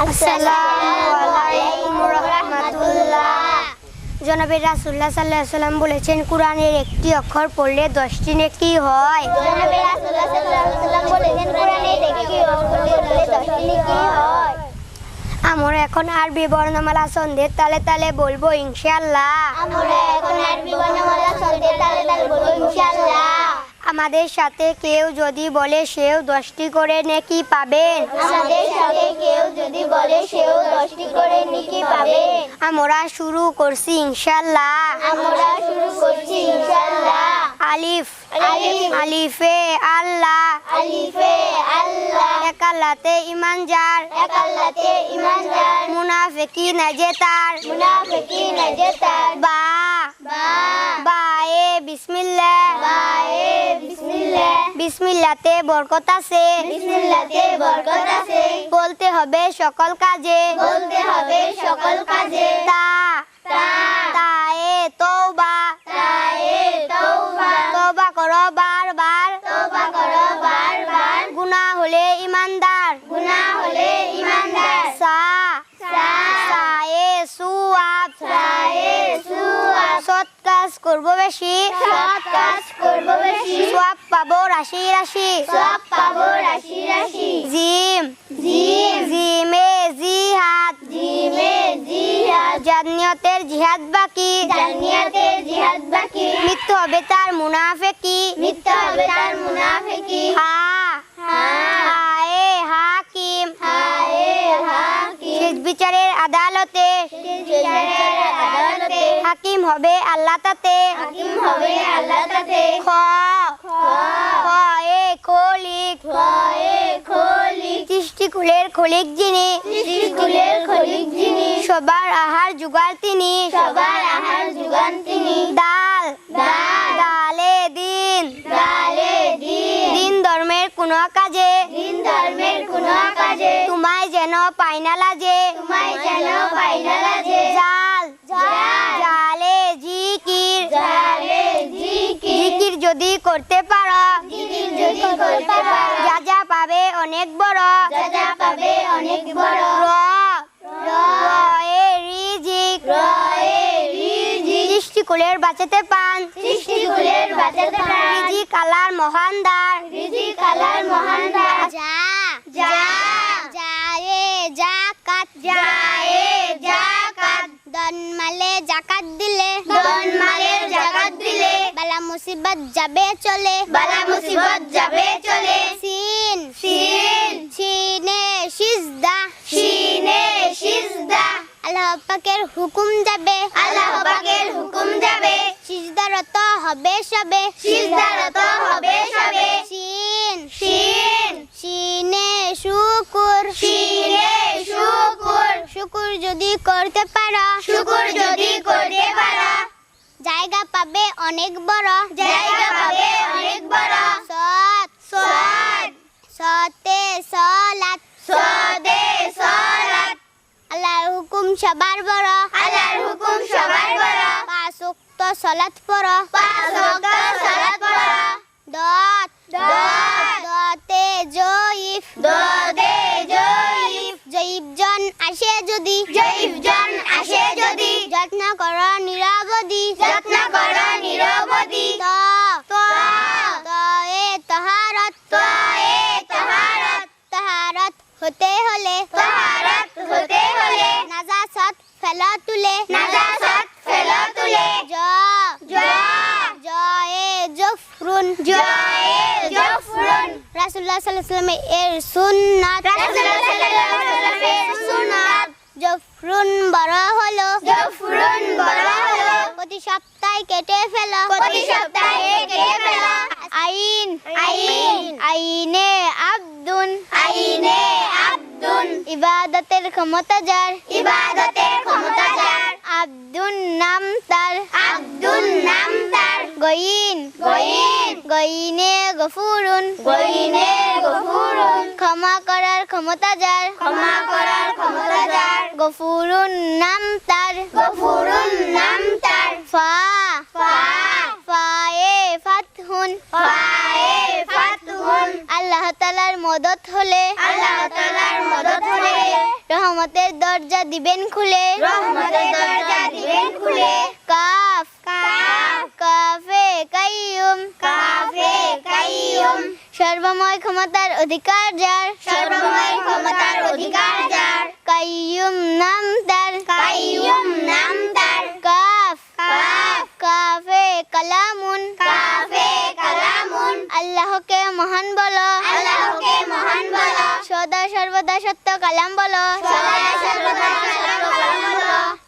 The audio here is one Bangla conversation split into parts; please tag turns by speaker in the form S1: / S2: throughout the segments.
S1: আলাইকুম রাসুল্লাহ সাল্লাহ সাল্লাম বলেছেন, কোরআনের একটি অক্ষর পড়লে দশটি নেকি হয়। আমরা এখন আরবি বর্ণমালা সন্ধ্যের তালে তালে বলব ইনশাআল্লাহ।
S2: আমরা এখন আরবি বর্ণমালা সন্ধ্যে তালে তালে বলব ইনশাআল্লাহ।
S1: আমাদের সাথে কেউ যদি বলে সেও দশটি করে নেকি পাবেন।
S2: আমাদের সাথে কেউ যদি বলে সেও দশটি করে নেকি পাবে
S1: আমরা শুরু করছি ইনশাআল্লাহ।
S2: আমরা শুরু করছি ইনশাআল্লাহ।
S1: আলিফ।
S2: আলিফ।
S1: আলিফে আল্লাহ।
S2: আলিফে আল্লাহ।
S1: একাল্লাতে ইমান যার
S2: এক আল্লাহতে ঈমানদার
S1: মুনাফিকি নাজে তার
S2: মুনাফিকিন নাজাতার
S1: বা।
S2: বা।
S1: বায়ে বিসমিল্লাহ।
S2: বিসমিল্লাহ
S1: বিসমিল্লাতে বরকত আছে।
S2: বিসমিল্লাতে বরকত আছে।
S1: বলতে হবে সকল কাজে।
S2: বলতে হবে সকল কাজে।
S1: তা
S2: তা
S1: তায়ে তওবা। কাজ করব বেশি।
S2: সৎ কাজ করব বেশি।
S1: সব পাবো রাশি রাশি।
S2: সব পাবো রাশি রাশি।
S1: জিম।
S2: জিম।
S1: জিমে জিহাদ।
S2: জিমে জিহাদ।
S1: জানিয়তের জিহাদ বাকি।
S2: জানিয়াতে জিহাদ বাকি।
S1: মৃত্যু হবে তার মুনাফেকি।
S2: মিথ্যা হবে তার মুনাফিকি।
S1: হা। হায়ে হাকিম।
S2: হায়ে হাকিম।
S1: বিচারের আদালতে।
S2: বিচারের আদালতে
S1: হাকিম হবে আল্লাহ তাতে।
S2: হাকিম হবে আল্লাহ তাতে।
S1: খ। খ। এ খলিক।
S2: খয়ে খলিক।
S1: সৃষ্টিকুলের খলিক যিনি।
S2: সৃষ্টিকুলের খলিক যিনি।
S1: সবার আহার জুগার তিনি।
S2: সবার আহার যুগান তিনি।
S1: ডাল
S2: ডাল।
S1: ডালে দিন।
S2: ডালে দিন।
S1: দিন ধর্মের কোনো কাজে।
S2: দিন ধর্মের কোন কাজে।
S1: তোমায় যেন পাই না লাজে।
S2: তোমায় যেন পাইনা লাজে।
S1: জাল যদি করতে পারো। যা যা পাবে অনেক বড়।
S2: যা যা পাবে অনেক বড়।
S1: র।
S2: র।
S1: রিজিক।
S2: রয়ে রিজিক।
S1: বাঁচাতে পান।
S2: বাঁচাতে
S1: রিজিক আলার মহান
S2: রিজিক আলার মহান দান।
S1: যা
S2: যা
S1: যায়ে জাকাত।
S2: যায়ে জাকাত।
S1: দন মালে জাকাত দিলে।
S2: দন
S1: বালা মুসিবত যাবে চলে।
S2: বালা মুসিবত যাবে চলে।
S1: সিন।
S2: সিন।
S1: সিনে সিজদা।
S2: সিনে সিজদা।
S1: আল্লাহ পাকের হুকুম যাবে।
S2: আল্লাহ পাকের হুকুম যাবে।
S1: সিজদারত হবে সবে।
S2: সিজদারত হবে সবে।
S1: সিন।
S2: সিন।
S1: সিনে শুকুর।
S2: সিনে শুকুর।
S1: শুকুর যদি করতে পারো।
S2: শুকুর যদি করতে পারো।
S1: জায়গা পাবে অনেক বড়।
S2: জায়গা পাবে অনেক বড়।
S1: সৎ
S2: সৎ।
S1: সতে সলাত
S2: সদে সলাত
S1: আল্লাহর হুকুম সবার বড়।
S2: আল্লাহর হুকুম সবার বড়।
S1: পাঁচ ওয়াক্ত সলাত পড়।
S2: পাঁচ ওয়াক্ত সালাত পড়ো।
S1: দত।
S2: দত।
S1: দতে জয়ীফ।
S2: দদে জয়ীফ।
S1: জয়ীফজন আসে যদি।
S2: জয়ীফজন আসে যদি।
S1: যত্ন কর নিরবধি
S2: যত্ন করো নিরবধি।
S1: ত
S2: ত
S1: তহারত।
S2: তয়ে তাহারত।
S1: তহারত হতে হলে।
S2: তাহারত হতে হলে।
S1: নাজাসত ফেল তুলে।
S2: নাজাসত ফেল তুলে।
S1: জ
S2: জ
S1: জয়ে জফরুন।
S2: জয়ে জফরুন।
S1: রাসূলুল্লাহ সাল্লাল্লাহু আলাইহি সুন্নাত।
S2: রাসূলুল্লাহ সাল্লাল্লাহু আলাইহি সুন্নাত।
S1: জফরুন বড় হলো।
S2: জফরুন বড়
S1: সপ্তাহে কেটে ফেল।
S2: প্রতি সপ্তাহে কেটে ফেল।
S1: আইন
S2: আইন।
S1: আইনে। আব্দুন।
S2: আইনে আব্দুন।
S1: ইবাদতের ক্ষমতা যার।
S2: ইবাদতের ক্ষমতা যার।
S1: আব্দুন নাম তার।
S2: আব্দুল নাম তার।
S1: গইন।
S2: গয়িন
S1: গইনে গফুরুন।
S2: গয়িনে গফুরুন।
S1: ক্ষমা করার ক্ষমতা যার।
S2: ক্ষমা করার ক্ষমতা যার।
S1: গফুরুন নাম তার
S2: গফুরুন নাম তার
S1: ফা
S2: ফা
S1: ফায়ে ফাতহু
S2: ফাতহুন ফাতহুন আল্লাহ তাআলার মদত হলে। আল্লাহ তাআলার মদত হলে। রহমতের দরজা দিবেন খুলে। রহমতের দরজা দিবেন খুলে। কাফ। কাফ। কাফে কাইয়ুম। কাফে কাইয়ুম। সর্বময় ক্ষমতার অধিকার যার। সর্বময় ক্ষমতার অধিকার যার। কাইয়ুম নাম তার। কাইয়ুম নাম তার। কাফ। কাফ। কাফে কালামুন। কাফে কালামুন। আল্লাহকে মহান বলো। সদা সর্বদা সত্য কালাম বলো।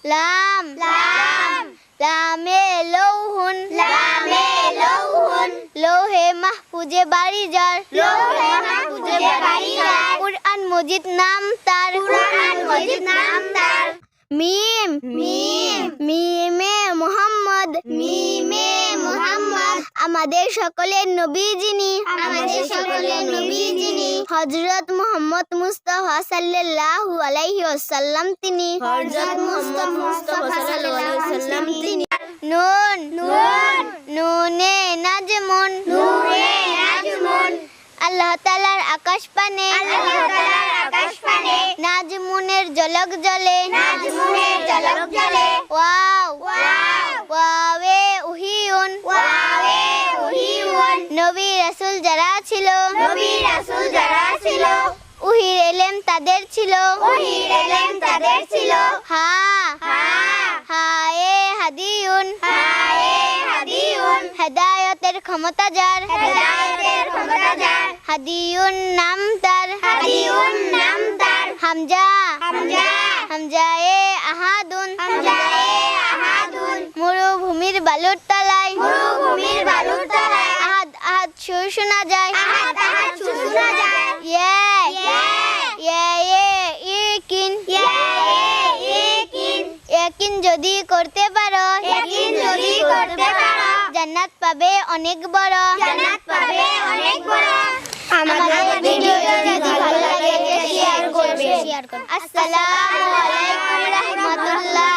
S2: লাম। লাম। লামে লৌহুন। লামে লৌহুন। লোহে মাহফুজে বাড়ি যার লোহে মাহফুজে বাড়ি যার কুরআন মজিদ নাম তার। কুরআন মজিদ নাম তার। মিম। মিম। মিমে মোহাম্মদ। মিমে মোহাম্মদ। আমাদের সকলের নবী যিনি। আমাদের সকলের নবী যিনি মোহাম্মদ মুস্তাফা সাল্লাল্লাহু আলাইহি ওয়াসাল্লাম তিনি হযরত মুহাম্মদ মুস্তাফা সাল্লাল্লাহু আলাইহি ওয়াসাল্লাম তিনি নুন নুন নুনে নাজমুন নুনে নাজমুন। আল্লাহ তাআলার আকাশ পানে আল্লাহ তাআলার আকাশ পানে। নাজমুনের জলক জলে নাজমুনের জলক জলে ওয়াও ওয়াও। উহিউন। ওয়াওয়ে উহিউন নবী রাসূল যারা ছিল নবী রাসূল যারা ছিল উহির এলেম তাদের ছিল। উহির এলেম তাদের ছিল। হা হা। হায়ে হাদিউন। হায়ে হাদিউন। হেদায়েতের ক্ষমতা যার। হেদায়েতের ক্ষমতা যার। হাদিউন নাম তার। হাদিউন নাম তার। হামজা। হামজা। হামজায়ে আহাদুন। হামজায়ে আহাদুন। মরুভূমির বালুর তলায়। মরুভূমির বালুর তলায়। আহাদ আহাদ সুর শোনা যায়। আহাদ আহাদ সুর শোনা যায়। ইয়ে ইয়ে ইয়ে ইকিন। ইয়ে ইকিন। ইয়াকিন যদি করতে পারো। ইয়াকিন যদি করতে পারো। জান্নাত পাবে অনেক বড়। জান্নাত পাবে অনেক বড়। আমাদের ভিডিও যদি ভালো লাগে শেয়ার করুন আসসালামু আলাইকুম রাহমাতুল্লাহ।